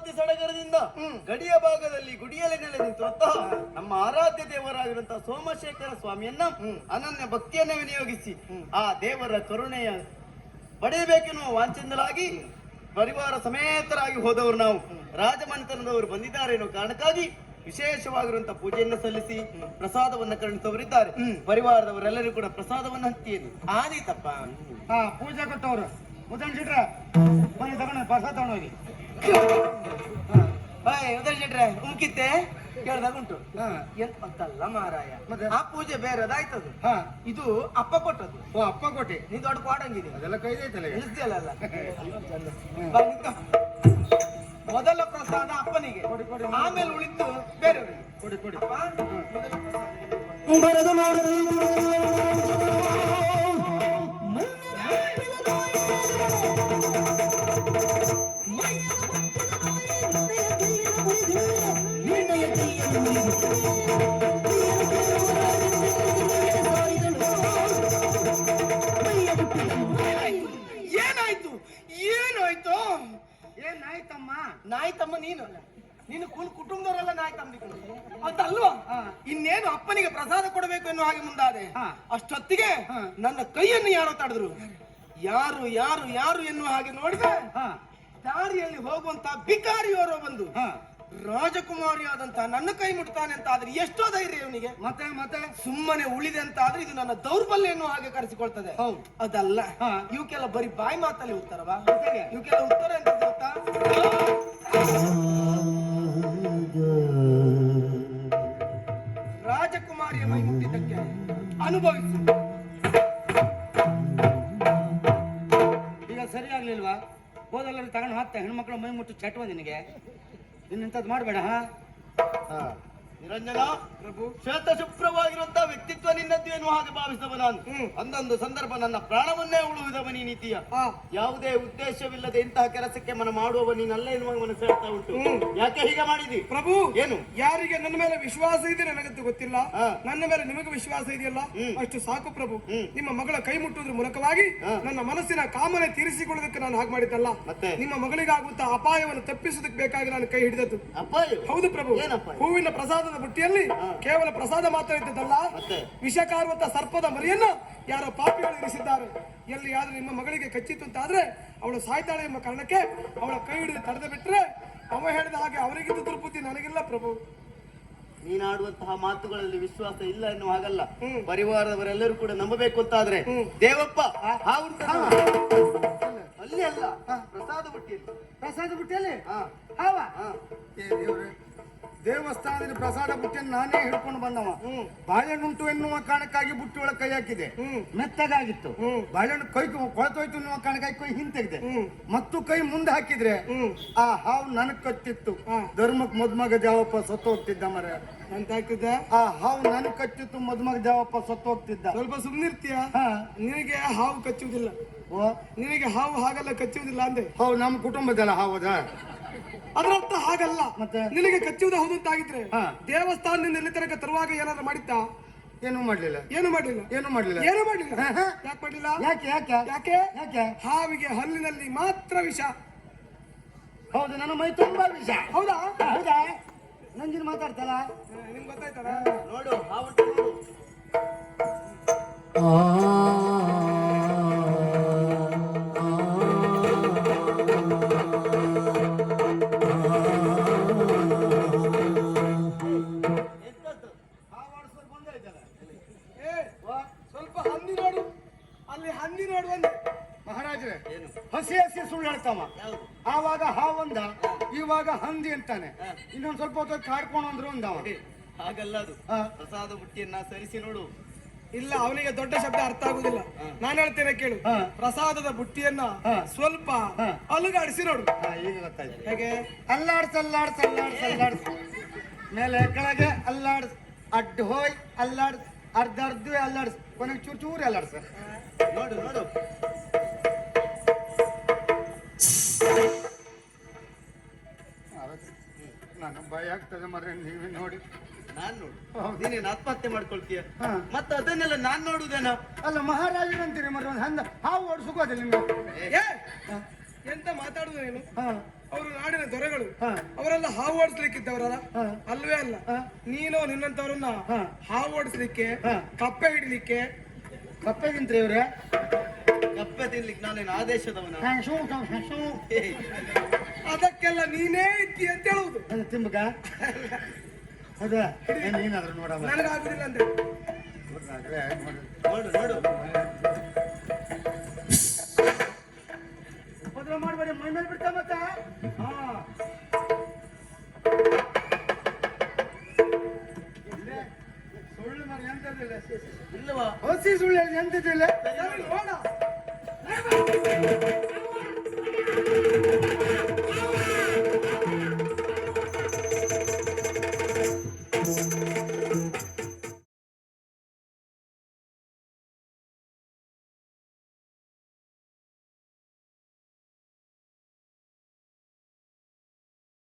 ಮತ್ತೆ ಸಡಗರದಿಂದ ಗಡಿಯ ಭಾಗದಲ್ಲಿ ಗುಡಿಯಲ್ಲಿ ನೆಲೆ ನಿಂತಿರುವಂತಹ ನಮ್ಮ ಆರಾಧ್ಯ ದೇವರಾಗಿರುವಂತಹ ಸೋಮಶೇಖರ ಸ್ವಾಮಿಯನ್ನ ಅನನ್ಯ ಭಕ್ತಿಯನ್ನ ವಿನಿಯೋಗಿಸಿ ಆ ದೇವರ ಕರುಣೆಯ ಪಡೆಯಬೇಕೆನ್ನುವ ವಾಂಚನಲಾಗಿ ಪರಿವಾರ ಸಮೇತರಾಗಿ ಹೋದವರು ನಾವು. ರಾಜಮನೆತನದವರು ಬಂದಿದ್ದಾರೆ ಎನ್ನುವ ಕಾರಣಕ್ಕಾಗಿ ವಿಶೇಷವಾಗಿರುವಂತಹ ಪೂಜೆಯನ್ನು ಸಲ್ಲಿಸಿ ಪ್ರಸಾದವನ್ನ ಕರುಣಿಸುವವರಿದ್ದಾರೆ ಪರಿವಾರದವರೆಲ್ಲರೂ ಕೂಡ ಪ್ರಸಾದವನ್ನು ಹಂಚಿಯನ್ನು ಆದೀತಪ್ಪ. ಹಾ ಪೂಜೆ ಕೊಟ್ಟವರು. ಸಿಟ್ರ ಬನ್ನಿ ತಗೊಂಡು ಪ್ರಸಾದ ತಗೊಂಡೋಗಿ ಶೆಟ್ರೆ ಉಮ್ಕಿತ್ತೆ ಕೇಳ್ದಾಗ ಉಂಟು. ಹಾ. ಎಂತ ಅಂತಲ್ಲ ಮಾರಾಯ. ಮತ್ತೆ? ಆ ಪೂಜೆ ಬೇರೆ ಅದಾಯ್ತದು ಹಾ. ಇದು ಅಪ್ಪ ಕೊಟ್ಟದ್ದು. ಓ ಅಪ್ಪ ಕೊಟ್ಟೆ. ನೀನ್ ದೊಡ್ಡ ಕೊಡಂಗಿದೆ ಅದೆಲ್ಲ ಕೈದೈತಲ್ಲ ಐತಲ್ಲ. ಮೊದಲ ಪ್ರಸಾದ ಅಪ್ಪನಿಗೆ. ಆಮೇಲೆ ಉಳಿತು ಬೇರೆ ಕೊಡಿ ಕೊಡಿ. ಏನಾಯ್ತು? ಏನಾಯ್ತು? ಏನಾಯ್ತಮ್ಮ? ನಾಯಿ ತಮ್ಮ ನೀನು. ನೀನು ಕುಲ್ ಕುಟುಂಬದವರೆಲ್ಲ ನಾಯಿ ತಮ್ಮ ಅದಲ್ವಾ. ಇನ್ನೇನು ಅಪ್ಪನಿಗೆ ಪ್ರಸಾದ ಕೊಡಬೇಕು ಎನ್ನುವ ಹಾಗೆ ಮುಂದಾದೆ. ಅಷ್ಟೊತ್ತಿಗೆ. ನನ್ನ ಕೈಯನ್ನು ಯಾರೋ ತಡೆದ್ರು. ಯಾರು ಯಾರು ಯಾರು ಎನ್ನುವ ಹಾಗೆ ನೋಡಿದೆ. ಹಾ. ದಾರಿಯಲ್ಲಿ ಹೋಗುವಂತ ಬಿಕಾರಿಯವರು ಬಂದು ಹಾ. ರಾಜಕುಮಾರಿಯಾದಂತ ನನ್ನ ಕೈ ಮುಟ್ತಾನೆ ಅಂತ ಆದ್ರೆ ಎಷ್ಟೋ ಧೈರ್ಯ ಇವನಿಗೆ. ಮತ್ತೆ ಮತ್ತೆ? ಸುಮ್ಮನೆ ಉಳಿದೆ ಅಂತ ಆದ್ರೆ ಇದು ನನ್ನ ದೌರ್ಬಲ್ಯ ಎನ್ನುವ ಹಾಗೆ ಕರೆಸಿಕೊಳ್ತದೆ ಹೌದು. ಅದಲ್ಲ. ಹಾ. ಇವಕ್ಕೆಲ್ಲ ಬರೀ ಬಾಯಿ ಮಾತಲ್ಲಿ ಉತ್ತರವಾ? ಇವಕ್ಕೆಲ್ಲ ಉತ್ತರ ಎಂತ ಗೊತ್ತಾ? ರಾಜಕುಮಾರಿಯ ಮೈ ಮುಟ್ಟಿದ್ದಕ್ಕೆ ಅನುಭವಿಸು. ಈಗ ಸರಿ ಆಗ್ಲಿಲ್ವಾ? ಹೋದಲ್ಲಲ್ಲಿ ತಗೊಂಡು ಹಾಕ್ತೆ. ಹೆಣ್ಮಕ್ಳು ಮೈ ಮುಟ್ಟು ಚಟ್ವ ನಿನಗೆ. ಇನ್ನಂಥದ್ದು ಮಾಡಬೇಡ ಹಾ. ನಿರಂಜನ ಪ್ರಭು. ಶ್ವೇತ ಶುಭ್ರವಾಗಿರುವಂತಹ ವ್ಯಕ್ತಿತ್ವ ನಿನ್ನದ್ದು ಎನ್ನುವ ಹಾಗೆ ಭಾವಿಸಿದವ ನಾನು? ಅಂದೊಂದು ಸಂದರ್ಭ ನನ್ನ ಪ್ರಾಣವನ್ನೇ ಉಳುವುದವ ನೀ ನೀತಿಯ. ಯಾವುದೇ ಉದ್ದೇಶವಿಲ್ಲದೆ ಇಂತಹ ಕೆಲಸಕ್ಕೆ ಮನ ಮಾಡುವವ ನೀನಲ್ಲ ಎನ್ನುವ ಮನಸ್ಸು ಹೇಳ್ತಾ ಉಂಟು. ಯಾಕೆ ಹೀಗೆ ಮಾಡಿದಿ? ಪ್ರಭು ಏನು? ಯಾರಿಗೆ ನನ್ನ ಮೇಲೆ ವಿಶ್ವಾಸ ಇದೆ ನನಗಂತೂ ಗೊತ್ತಿಲ್ಲ. ನನ್ನ ಮೇಲೆ ನಿಮಗೆ ವಿಶ್ವಾಸ ಇದೆಯಲ್ಲ. ಅಷ್ಟು ಸಾಕು ಪ್ರಭು. ನಿಮ್ಮ ಮಗಳ ಕೈ ಮುಟ್ಟುವುದ್ರ ಮೂಲಕವಾಗಿ. ನನ್ನ ಮನಸ್ಸಿನ ಕಾಮನೆ ತೀರಿಸಿಕೊಳ್ಳೋದಕ್ಕೆ ನಾನು ಹಾಗೆ ಮಾಡಿದ್ದಲ್ಲ. ಮತ್ತೆ? ನಿಮ್ಮ ಮಗಳಿಗಾಗುವಂತಹ ಅಪಾಯವನ್ನು ತಪ್ಪಿಸೋದಕ್ಕೆ ಬೇಕಾಗಿ ನಾನು ಕೈ ಹಿಡಿದದ್ದು. ಅಪಾಯ ಹೌದು ಪ್ರಭು. ಹೂವಿನ ಹೂವಿನ ಪ್ರಸಾದದ ಬುಟ್ಟಿಯಲ್ಲಿ ಕೇವಲ ಪ್ರಸಾದ ಮಾತ್ರ ಇದ್ದದಲ್ಲ ಮತ್ತೆ? ವಿಷಕಾರುವಂತ ಸರ್ಪದ ಮರಿಯನ್ನು ಯಾರೋ ಪಾಪಿಗಳು ಇರಿಸಿದ್ದಾರೆ. ಎಲ್ಲಿ ಯಾರು ನಿಮ್ಮ ಮಗಳಿಗೆ ಕಚ್ಚಿತ್ತು ಅಂತ ಆದ್ರೆ ಅವಳು ಸಾಯ್ತಾಳೆ ಎಂಬ ಕಾರಣಕ್ಕೆ ಅವಳ ಕೈ ಹಿಡಿದು ತಡೆದು ಬಿಟ್ರೆ ಅವ ಹೇಳಿದ ಹಾಗೆ ಅವರಿಗಿಂತ ದುರ್ಬುದ್ಧಿ ನನಗಿಲ್ಲ ಪ್ರಭು. ನೀನಾಡುವಂತಹ ಮಾತುಗಳಲ್ಲಿ ವಿಶ್ವಾಸ ಇಲ್ಲ ಎನ್ನುವ ಹಾಗಲ್ಲ. ಹ್ಮ್. ಪರಿವಾರದವರೆಲ್ಲರೂ ಕೂಡ ನಂಬಬೇಕು ಅಂತ ಆದ್ರೆ ದೇವಪ್ಪ ಅಲ್ಲಿ ಅಲ್ಲ ಪ್ರಸಾದ ಬುಟ್ಟಿಯಲ್ಲಿ. ಪ್ರಸಾದ ಬುಟ್ಟಿಯಲ್ಲಿ? ಹಾ. ಹಾವ. ದೇವ್ರೆ ದೇವಸ್ಥಾನದಲ್ಲಿ ಪ್ರಸಾದ ಬುಟ್ಟಿಯನ್ನು ನಾನೇ ಹಿಡ್ಕೊಂಡು ಬಂದವ. ಬಾಳೆಹಣ್ಣುಂಟು ಎನ್ನುವ ಕಾರಣಕ್ಕಾಗಿ ಬುಟ್ಟಿ ಒಳಗೆ ಕೈ ಹಾಕಿದೆ. ಮೆತ್ತಗಾಗಿತ್ತು. ಬಾಳೆಹಣ್ಣು ಕೈ ಕೊಳತೋಯ್ತು ಎನ್ನುವ ಕಾರಣಕ್ಕಾಗಿ ಕೈ ಹಿಂತೆಗಿದೆ ಮತ್ತು ಕೈ ಮುಂದೆ ಹಾಕಿದ್ರೆ ಆ ಹಾವು ನನಗ್ ಕಚ್ಚಿತ್ತು ಧರ್ಮಕ್ ಮದ್ಮಗ ಜಾವಪ್ಪ ಸತ್ತು ಹೋಗ್ತಿದ್ದ ಮರ ಅಂತ ಆ ಹಾವು ನನಗ್ ಕಚ್ಚಿತ್ತು ಮದ್ಮಗ ಜಾವಪ್ಪ ಸತ್ತು ಹೋಗ್ತಿದ್ದ. ಸ್ವಲ್ಪ ಸುಮ್ನಿರ್ತೀಯ? ನಿನಗೆ ಹಾವು ಕಚ್ಚುವುದಿಲ್ಲ. ಓ. ನಿನಗೆ ಹಾವು ಹಾಗೆಲ್ಲ ಕಚ್ಚುವುದಿಲ್ಲ ಅಂದೆ. ಹೌದು ನಮ್ಮ ಕುಟುಂಬದಲ್ಲ ಹಾವದ? ಅದರ ಅರ್ಥ ಹಾಗಲ್ಲ. ಮತ್ತೆ? ನಿನಗೆ ಕಚ್ಚುವುದು ಹೌದು ಅಂತ ಆಗಿದ್ರೆ ಹಾ. ದೇವಸ್ಥಾನದಿಂದ ಇಲ್ಲಿ ತನಕ ತರುವಾಗ ಏನಾದ್ರು ಮಾಡಿತ್ತ? ಏನು ಮಾಡ್ಲಿಲ್ಲ. ಏನು ಮಾಡ್ಲಿಲ್ಲ. ಏನು ಮಾಡ್ಲಿಲ್ಲ. ಏನು ಮಾಡ್ಲಿಲ್ಲ. ಯಾಕೆ ಮಾಡ್ಲಿಲ್ಲ? ಯಾಕೆ ಯಾಕೆ? ಯಾಕೆ? ಯಾಕೆ? ಹಾವಿಗೆ ಹಲ್ಲಿನಲ್ಲಿ ಮಾತ್ರ ವಿಷ. ಹೌದು ನನ್ನ ಮೈ ತುಂಬಾ ವಿಷ. ಹೌದಾ? ಹೌದಾ? ನಂಜಿನ ಮಾತಾಡ್ತಲ್ಲ? ನಿಮ್ಗೆ ಗೊತ್ತಾಯ್ತಲ್ಲ? ನೋಡು ಹಾವು ನೋಡು. ಎಂತದ್ದು? ಅಲ್ಲಿ ಹಂದಿ ನೋಡು ಅಂದೆ ಮಹಾರಾಜರೇ ಹಸಿ ಹಸಿ ಸುಳ್ಳು ಹೇಳ್ತಾವ. ಆವಾಗ ಹಾವಂದ ಇವಾಗ ಹಂದಿ ಅಂತಾನೆ. ಇನ್ನೊಂದ್ ಸ್ವಲ್ಪ ಹೊತ್ತು ಕಾಡ್ಕೊಂಡು ಅಂದ್ರು ಅಂದವ ಹಾಗಲ್ಲ ಅದು. ಪ್ರಸಾದ ಬುಟ್ಟಿಯನ್ನ ಸರಿಸಿ ನೋಡು. ಇಲ್ಲ ಅವನಿಗೆ ದೊಡ್ಡ ಶಬ್ದ ಅರ್ಥ ಆಗುದಿಲ್ಲ. ನಾನು ಹೇಳ್ತೇನೆ ಕೇಳು. ಪ್ರಸಾದದ ಬುಟ್ಟಿಯನ್ನ ಸ್ವಲ್ಪ. ಅಲುಗಾಡಿಸಿ ನೋಡು. ಈಗ ಗೊತ್ತಾಯ್ತು. ಹೇಗೆ? ಅಲ್ಲಾಡ್ಸ ಅಲ್ಲಾಡ್ಸ ಅಲ್ಲಾಡ್ಸ ಅಲ್ಲಾಡ್ಸ. ಮೇಲೆ ಕೆಳಗೆ ಅಲ್ಲಾಡ್ಸ್ ಅಡ್ಡ ಹೋಯ್ ಅಲ್ಲಾಡ್ಸ್. ಅರ್ಧ ಅರ್ಧ ಕೊನೆ ಕೊನೆಗೆ ಚೂರು ಚೂರು ಅಲ್ಲಾಡ್ಸ ನೋಡು ನೋಡು. ನನಗೆ ಭಯ ಆಗ್ತದೆ ಮರ್ರೆ ನೀವೇ ನೋಡಿ. ನಾನ್ ನೋಡು. ನೀನೇನು ಆತ್ಮಹತ್ಯೆ ಮಾಡ್ಕೊಳ್ತೀಯ? ಹಾ. ಮತ್ತೆ ಅದನ್ನೆಲ್ಲ ನಾನ್ ನೋಡುದೇನ? ಅಲ್ಲ ಮಹಾರಾಜರು ಅಂತೀರಿ ಮರ ಒಂದು ಹಂದ ಹಾವು ಓಡಿಸ್ಕೋದಿಲ್ಲ ನಿಮ್ಗೆ. ಏ ಎಂತ ಮಾತಾಡುದು ನೀನು? ಹಾ. ಅವರು ನಾಡಿನ ದೊರೆಗಳು ಹಾ. ಅವರೆಲ್ಲ ಹಾವು ಓಡಿಸ್ಲಿಕ್ಕಿದ್ದವರಲ್ಲ ಹಾ. ಅಲ್ವೇ ಅಲ್ಲ. ನೀನು ನಿನ್ನಂತವರನ್ನ ಹಾವಾಡಿಸ್ಲಿಕ್ಕೆ ಹಾವು ಓಡಿಸ್ಲಿಕ್ಕೆ ಹಾ. ಕಪ್ಪೆ ಹಿಡಿಲಿಕ್ಕೆ ಕಪ್ಪೆಗಿಂತ್ರಿ ಇವ್ರೆ ಕಪ್ಪೆ ತಿನ್ಲಿಕ್ಕೆ ನಾನೇನು ಆದೇಶದವನ. ಅದಕ್ಕೆಲ್ಲ ನೀನೇ ಇದ್ದಿ ಅಂತ ಹೇಳುವುದು ಅದು ತಿಂಬಕ ಅದೇ ನೀನಾದ್ರೂ ನೋಡಮ್ಮ ನನಗಾಗುದಿಲ್ಲ ಅಂದ್ರೆ ನೋಡು ನೋಡು. ನೋಡು ಮಾಡಬೇಡಿ ಮೈ ಮೇಲೆ ಬಿಡ್ತಾ ಮತ್ತ? ಹಾ. ಸುಳ್ಳು ಮರ ಎಂತದಿಲ್ಲ ಇಲ್ಲವಾ? ಹಸಿ ಸುಳ್ಳು ಎಂತದಿಲ್ಲ